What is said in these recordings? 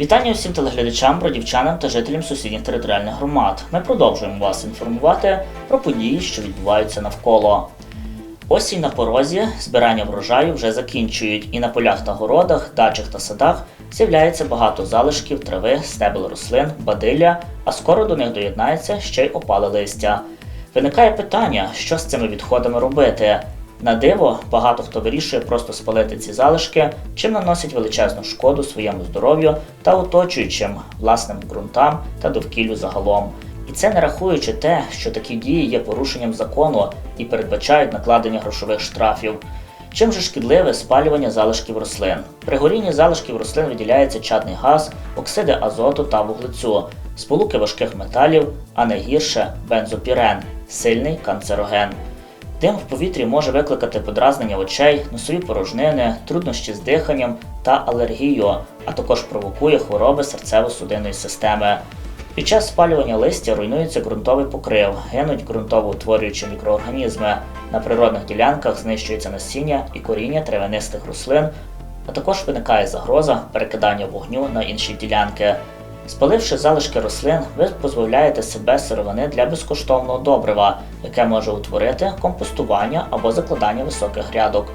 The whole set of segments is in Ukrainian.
Вітання усім телеглядачам, бродівчанам та жителям сусідніх територіальних громад. Ми продовжуємо вас інформувати про події, що відбуваються навколо. Осінь на порозі, збирання врожаю вже закінчують, і на полях та городах, дачах та садах з'являється багато залишків трави, стебел рослин, бадилля, а скоро до них доєднається ще й опале листя. Виникає питання, що з цими відходами робити. На диво, багато хто вирішує просто спалити ці залишки, чим наносить величезну шкоду своєму здоров'ю та оточуючим власним ґрунтам та довкіллю загалом. І це не рахуючи те, що такі дії є порушенням закону і передбачають накладення грошових штрафів. Чим же шкідливе спалювання залишків рослин? При горінні залишків рослин виділяється чадний газ, оксиди азоту та вуглецю, сполуки важких металів, а найгірше бензопірен, сильний канцероген. Дим в повітрі може викликати подразнення очей, носові порожнини, труднощі з диханням та алергію, а також провокує хвороби серцево-судинної системи. Під час спалювання листя руйнується ґрунтовий покрив, гинуть ґрунтово-утворюючі мікроорганізми. На природних ділянках знищується насіння і коріння травянистих рослин, а також виникає загроза перекидання вогню на інші ділянки. Спаливши залишки рослин, ви позбавляєте себе сировини для безкоштовного добрива, яке може утворити компостування або закладання високих грядок.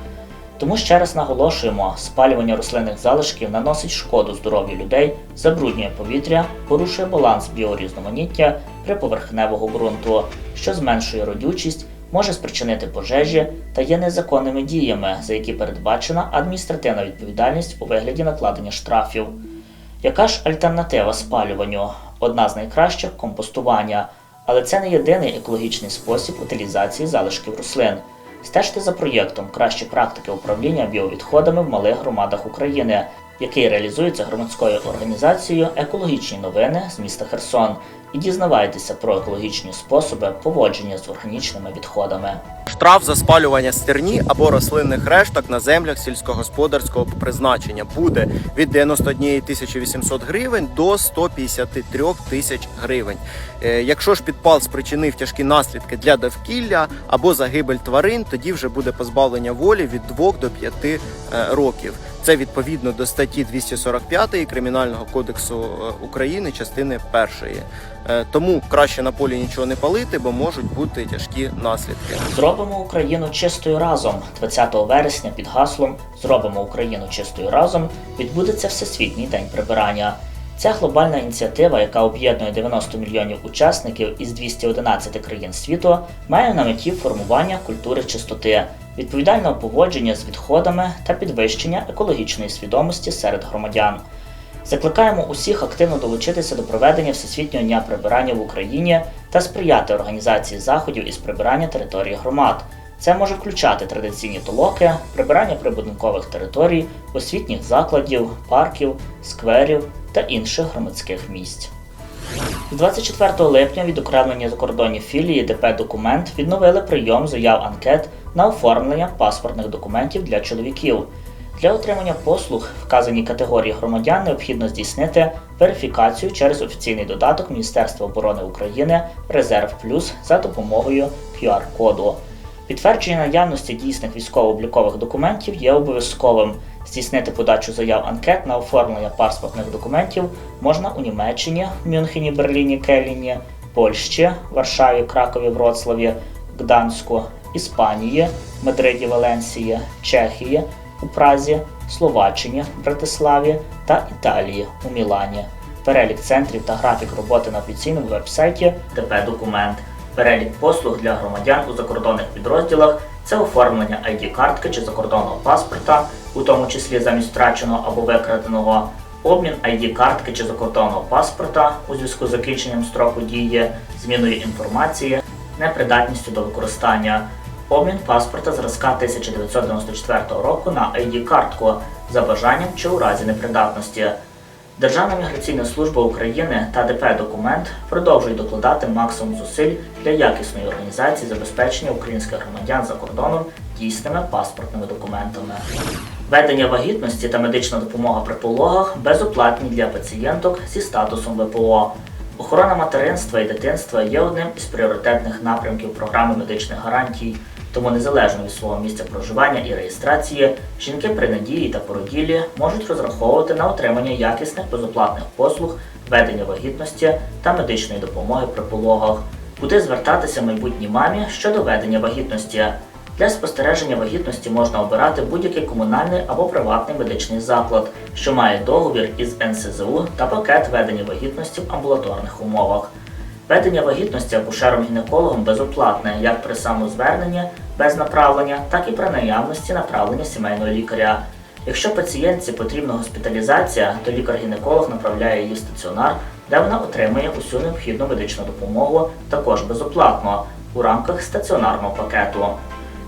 Тому ще раз наголошуємо, спалювання рослинних залишків наносить шкоду здоров'ю людей, забруднює повітря, порушує баланс біорізноманіття приповерхневого ґрунту, що зменшує родючість, може спричинити пожежі та є незаконними діями, за які передбачена адміністративна відповідальність у вигляді накладення штрафів. Яка ж альтернатива спалюванню? Одна з найкращих компостування, але це не єдиний екологічний спосіб утилізації залишків рослин. Стежте за проєктом Кращі практики управління біовідходами в малих громадах України, який реалізується громадською організацією Екологічні новини з міста Херсон, і дізнавайтеся про екологічні способи поводження з органічними відходами. Штраф за спалювання стерні або рослинних решток на землях сільськогосподарського призначення буде від 91 тисячі 800 гривень до 153 тисяч гривень. Е, Якщо ж підпал спричинив тяжкі наслідки для довкілля або загибель тварин, тоді вже буде позбавлення волі від 2 до 5 е, років. Це відповідно до статті 245 Кримінального кодексу е, України, частини першої. Е, Тому краще на полі нічого не палити, бо можуть бути тяжкі наслідки. Зробимо Україну чистою разом. 20 вересня під гаслом Зробимо Україну чистою разом відбудеться Всесвітній день прибирання. Ця глобальна ініціатива, яка об'єднує 90 мільйонів учасників із 211 країн світу, має на меті формування культури чистоти, відповідального поводження з відходами та підвищення екологічної свідомості серед громадян. Закликаємо усіх активно долучитися до проведення Всесвітнього дня прибирання в Україні та сприяти організації заходів із прибирання території громад. Це може включати традиційні толоки, прибирання прибудинкових територій, освітніх закладів, парків, скверів та інших громадських місць. З 24 липня від відокремлені закордонні філії ДП Документ відновили прийом заяв анкет на оформлення паспортних документів для чоловіків. Для отримання послуг вказаній категорії громадян необхідно здійснити верифікацію через офіційний додаток Міністерства оборони України Резерв Плюс за допомогою QR-коду. Підтвердження наявності дійсних військово-облікових документів є обов'язковим. Здійснити подачу заяв анкет на оформлення паспортних документів можна у Німеччині, Мюнхені, Берліні, Келіні, Польщі, Варшаві, Кракові, Вроцлаві, Гданську, Іспанії, Мадриді, Валенсії, Чехії, у Празі, Словаччині, Братиславі та Італії у Мілані. Перелік центрів та графік роботи на офіційному веб-сайті ДП Документ. Перелік послуг для громадян у закордонних підрозділах це оформлення ID-картки чи закордонного паспорта, у тому числі замість втраченого або викраденого, обмін ID-картки чи закордонного паспорта у зв'язку з закінченням строку дії, зміною інформації, непридатністю до використання, обмін паспорта зразка 1994 року на ID-картку за бажанням чи у разі непридатності. Державна міграційна служба України та ДП Документ продовжують докладати максимум зусиль для якісної організації забезпечення українських громадян за кордоном дійсними паспортними документами. Ведення вагітності та медична допомога при пологах безоплатні для пацієнток зі статусом ВПО. Охорона материнства і дитинства є одним із пріоритетних напрямків програми медичних гарантій. Тому незалежно від свого місця проживання і реєстрації, жінки при надії та породіллі можуть розраховувати на отримання якісних безоплатних послуг, ведення вагітності та медичної допомоги при пологах, куди звертатися майбутній мамі щодо ведення вагітності. Для спостереження вагітності можна обирати будь-який комунальний або приватний медичний заклад, що має договір із НСЗУ та пакет ведення вагітності в амбулаторних умовах. Ведення вагітності акушером-гінекологом безоплатне як при самозверненні без направлення, так і при наявності направлення сімейного лікаря. Якщо пацієнтці потрібна госпіталізація, то лікар-гінеколог направляє її в стаціонар, де вона отримує усю необхідну медичну допомогу також безоплатно у рамках стаціонарного пакету.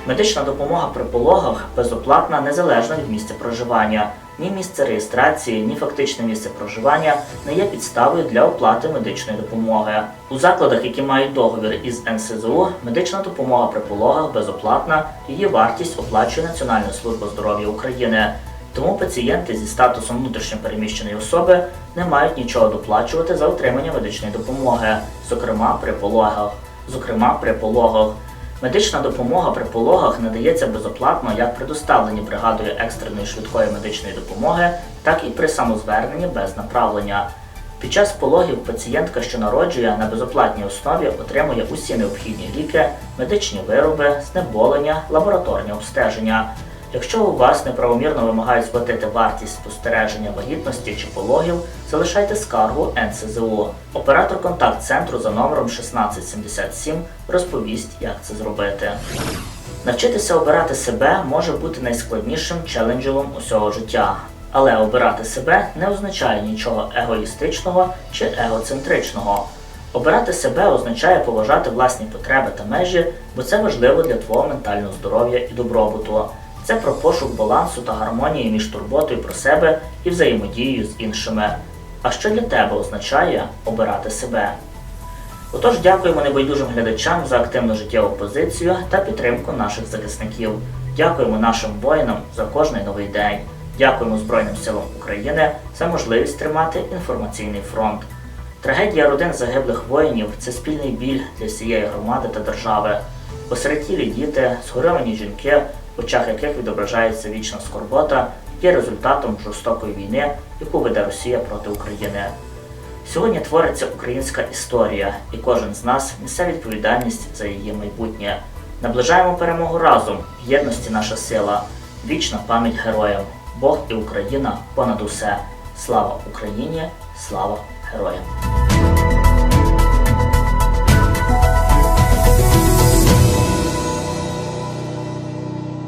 Медична допомога при пологах безоплатна незалежно від місця проживання. Ні місце реєстрації, ні фактичне місце проживання не є підставою для оплати медичної допомоги. У закладах, які мають договір із НСЗУ, медична допомога при пологах безоплатна, її вартість оплачує Національна служба здоров'я України. Тому пацієнти зі статусом внутрішньопереміщеної особи не мають нічого доплачувати за отримання медичної допомоги, зокрема при пологах. Зокрема, при пологах. Медична допомога при пологах надається безоплатно як при доставленні бригадою екстреної швидкої медичної допомоги, так і при самозверненні без направлення. Під час пологів пацієнтка, що народжує на безоплатній основі, отримує усі необхідні ліки, медичні вироби, знеболення, лабораторні обстеження. Якщо у вас неправомірно вимагають сплатити вартість спостереження вагітності чи пологів, залишайте скаргу НСЗУ. Оператор контакт-центру за номером 1677 розповість, як це зробити. Навчитися обирати себе може бути найскладнішим челенджером усього життя. Але обирати себе не означає нічого егоїстичного чи егоцентричного. Обирати себе означає поважати власні потреби та межі, бо це важливо для твого ментального здоров'я і добробуту. Це про пошук балансу та гармонії між турботою про себе і взаємодією з іншими. А що для тебе означає обирати себе? Отож, дякуємо небайдужим глядачам за активну життєву позицію та підтримку наших захисників. Дякуємо нашим воїнам за кожний новий день. Дякуємо Збройним силам України за можливість тримати інформаційний фронт. Трагедія родин загиблих воїнів це спільний біль для всієї громади та держави. Осиротілі діти, згорьовані жінки, в очах яких відображається вічна скорбота, є результатом жорстокої війни, яку веде Росія проти України. Сьогодні твориться українська історія, і кожен з нас несе відповідальність за її майбутнє. Наближаємо перемогу разом, в єдності наша сила, вічна пам'ять героям, Бог і Україна понад усе. Слава Україні, слава героям!